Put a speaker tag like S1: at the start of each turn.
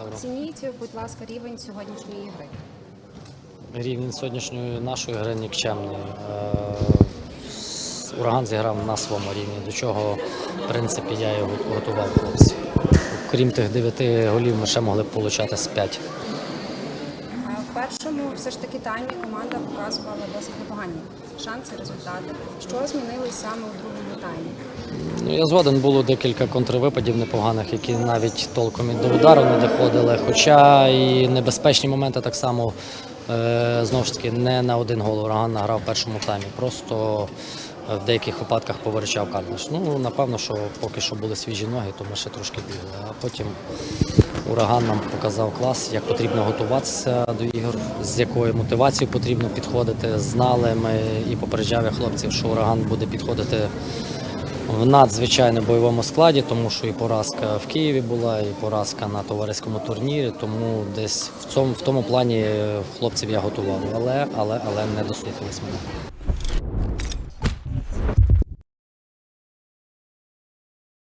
S1: Оцініть, будь ласка, рівень сьогоднішньої гри.
S2: Рівень сьогоднішньої нашої гри нікчемний. Е, Ураган зіграв на своєму рівні, до чого, в принципі, я його готував хлопців. Крім тих дев'яти голів, ми ще могли б получати з п'ять.
S1: В першому все ж таки таймі команда показувала досить непогані шанси, результати. Що змінилось саме у другому таймі?
S2: Ну, я згоден було декілька контрвипадів непоганих, які навіть толком і до удару не доходили. Хоча і небезпечні моменти так само е, знову ж таки не на один гол ураган награв в першому таймі. Просто в деяких випадках повиручав Кальниш. Ну, напевно, що поки що були свіжі ноги, то ми ще трошки бігли. А потім ураган нам показав клас, як потрібно готуватися до ігор, з якою мотивацією потрібно підходити. Знали ми і попереджав хлопців, що ураган буде підходити в надзвичайно бойовому складі, тому що і поразка в Києві була, і поразка на товариському турнірі. Тому десь в цьому в тому плані хлопців я готував. Але але але не дослухались мене.